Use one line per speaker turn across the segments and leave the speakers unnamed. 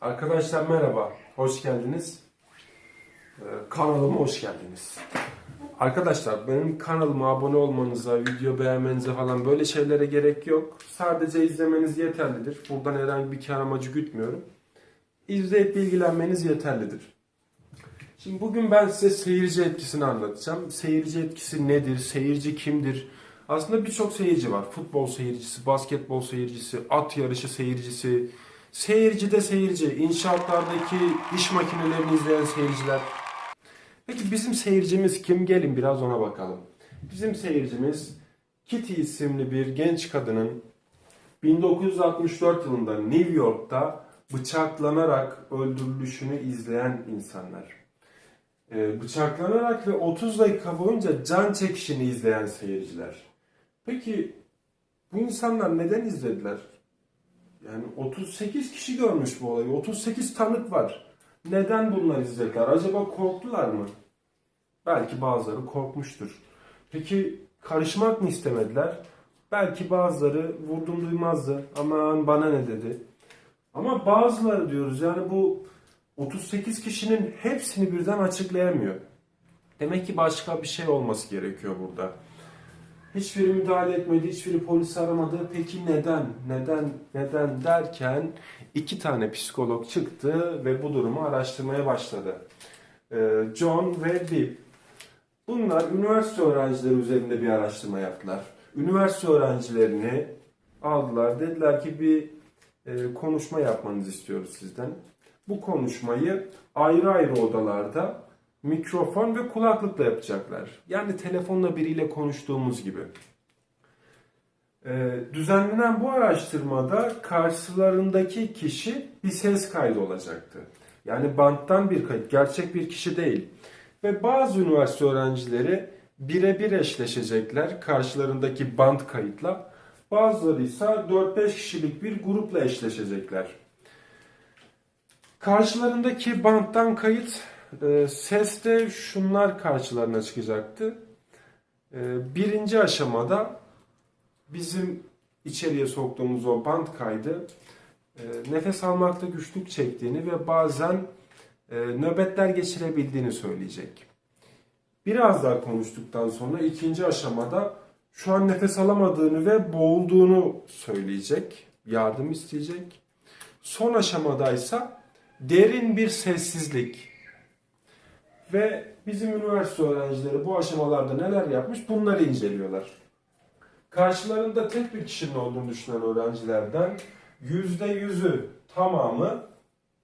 Arkadaşlar merhaba, hoş geldiniz. Ee, kanalıma hoş geldiniz. Arkadaşlar benim kanalıma abone olmanıza, video beğenmenize falan böyle şeylere gerek yok. Sadece izlemeniz yeterlidir. Buradan herhangi bir kar amacı gütmüyorum. İzleyip bilgilenmeniz yeterlidir. Şimdi bugün ben size seyirci etkisini anlatacağım. Seyirci etkisi nedir? Seyirci kimdir? Aslında birçok seyirci var. Futbol seyircisi, basketbol seyircisi, at yarışı seyircisi, seyirci de seyirci, inşaatlardaki iş makinelerini izleyen seyirciler. Peki bizim seyircimiz kim? Gelin biraz ona bakalım. Bizim seyircimiz Kitty isimli bir genç kadının 1964 yılında New York'ta bıçaklanarak öldürülüşünü izleyen insanlar. Ee, bıçaklanarak ve 30 dakika boyunca can çekişini izleyen seyirciler. Peki bu insanlar neden izlediler? Yani 38 kişi görmüş bu olayı. 38 tanık var. Neden bunlar izlediler? Acaba korktular mı? Belki bazıları korkmuştur. Peki karışmak mı istemediler? Belki bazıları vurdum duymazdı. Aman bana ne dedi. Ama bazıları diyoruz yani bu 38 kişinin hepsini birden açıklayamıyor. Demek ki başka bir şey olması gerekiyor burada. Hiçbiri müdahale etmedi, hiçbiri polis aramadı. Peki neden, neden, neden derken iki tane psikolog çıktı ve bu durumu araştırmaya başladı. Ee, John ve Bill. Bunlar üniversite öğrencileri üzerinde bir araştırma yaptılar. Üniversite öğrencilerini aldılar. Dediler ki bir e, konuşma yapmanızı istiyoruz sizden. Bu konuşmayı ayrı ayrı odalarda mikrofon ve kulaklıkla yapacaklar. Yani telefonla biriyle konuştuğumuz gibi. Ee, düzenlenen bu araştırmada karşılarındaki kişi bir ses kaydı olacaktı. Yani banttan bir kayıt, gerçek bir kişi değil. Ve bazı üniversite öğrencileri birebir eşleşecekler karşılarındaki bant kayıtla. Bazıları ise 4-5 kişilik bir grupla eşleşecekler. Karşılarındaki banttan kayıt e, seste şunlar karşılarına çıkacaktı. E, birinci aşamada bizim içeriye soktuğumuz o bant kaydı e, nefes almakta güçlük çektiğini ve bazen e, nöbetler geçirebildiğini söyleyecek. Biraz daha konuştuktan sonra ikinci aşamada şu an nefes alamadığını ve boğulduğunu söyleyecek, yardım isteyecek. Son aşamadaysa derin bir sessizlik. Ve bizim üniversite öğrencileri bu aşamalarda neler yapmış bunları inceliyorlar. Karşılarında tek bir kişinin olduğunu düşünen öğrencilerden yüzde yüzü tamamı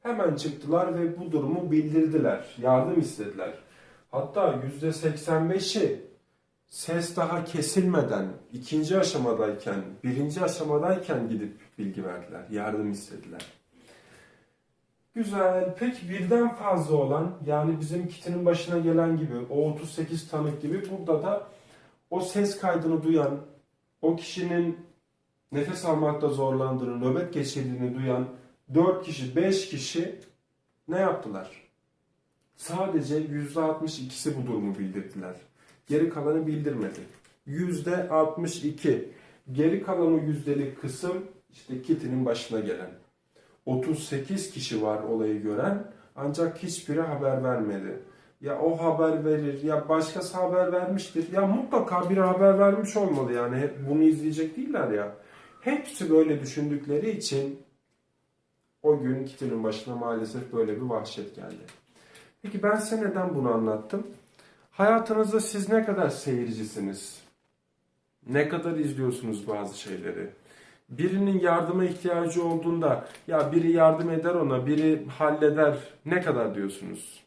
hemen çıktılar ve bu durumu bildirdiler. Yardım istediler. Hatta yüzde 85'i ses daha kesilmeden ikinci aşamadayken, birinci aşamadayken gidip bilgi verdiler. Yardım istediler. Güzel. Peki birden fazla olan yani bizim kitinin başına gelen gibi o 38 tanık gibi burada da o ses kaydını duyan o kişinin nefes almakta zorlandığını, nöbet geçirdiğini duyan 4 kişi, 5 kişi ne yaptılar? Sadece %62'si bu durumu bildirdiler. Geri kalanı bildirmedi. %62. Geri kalan o yüzdelik kısım işte kitinin başına gelen. 38 kişi var olayı gören ancak hiçbiri haber vermedi. Ya o haber verir ya başkası haber vermiştir. Ya mutlaka biri haber vermiş olmalı yani hep bunu izleyecek değiller ya. Hepsi böyle düşündükleri için o gün kitinin başına maalesef böyle bir vahşet geldi. Peki ben size neden bunu anlattım? Hayatınızda siz ne kadar seyircisiniz? Ne kadar izliyorsunuz bazı şeyleri? Birinin yardıma ihtiyacı olduğunda ya biri yardım eder ona, biri halleder ne kadar diyorsunuz?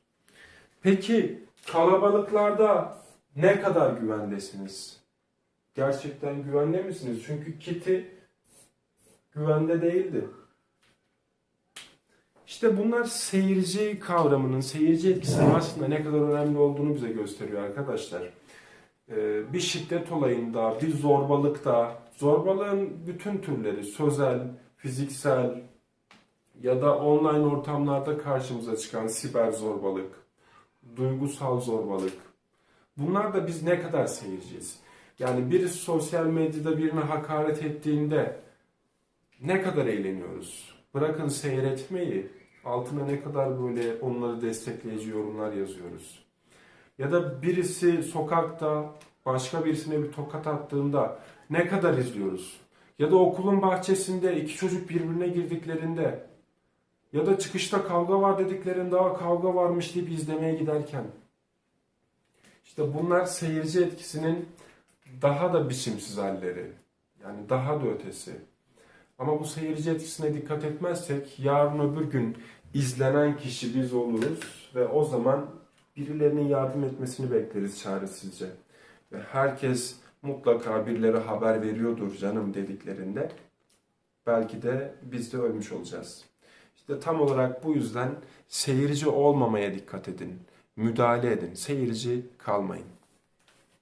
Peki kalabalıklarda ne kadar güvendesiniz? Gerçekten güvende misiniz? Çünkü Kitty güvende değildi. İşte bunlar seyirci kavramının, seyirci etkisinin aslında ne kadar önemli olduğunu bize gösteriyor arkadaşlar. Ee, bir şiddet olayında, bir zorbalıkta, zorbalığın bütün türleri, sözel, fiziksel ya da online ortamlarda karşımıza çıkan siber zorbalık, duygusal zorbalık. Bunlar da biz ne kadar seyirciyiz? Yani birisi sosyal medyada birine hakaret ettiğinde ne kadar eğleniyoruz? Bırakın seyretmeyi, altına ne kadar böyle onları destekleyici yorumlar yazıyoruz. Ya da birisi sokakta başka birisine bir tokat attığında ne kadar izliyoruz? Ya da okulun bahçesinde iki çocuk birbirine girdiklerinde ya da çıkışta kavga var dediklerinde daha kavga varmış deyip izlemeye giderken. İşte bunlar seyirci etkisinin daha da biçimsiz halleri. Yani daha da ötesi. Ama bu seyirci etkisine dikkat etmezsek yarın öbür gün izlenen kişi biz oluruz ve o zaman birilerinin yardım etmesini bekleriz çaresizce. Ve herkes mutlaka birileri haber veriyordur canım dediklerinde belki de biz de ölmüş olacağız. İşte tam olarak bu yüzden seyirci olmamaya dikkat edin. Müdahale edin. Seyirci kalmayın.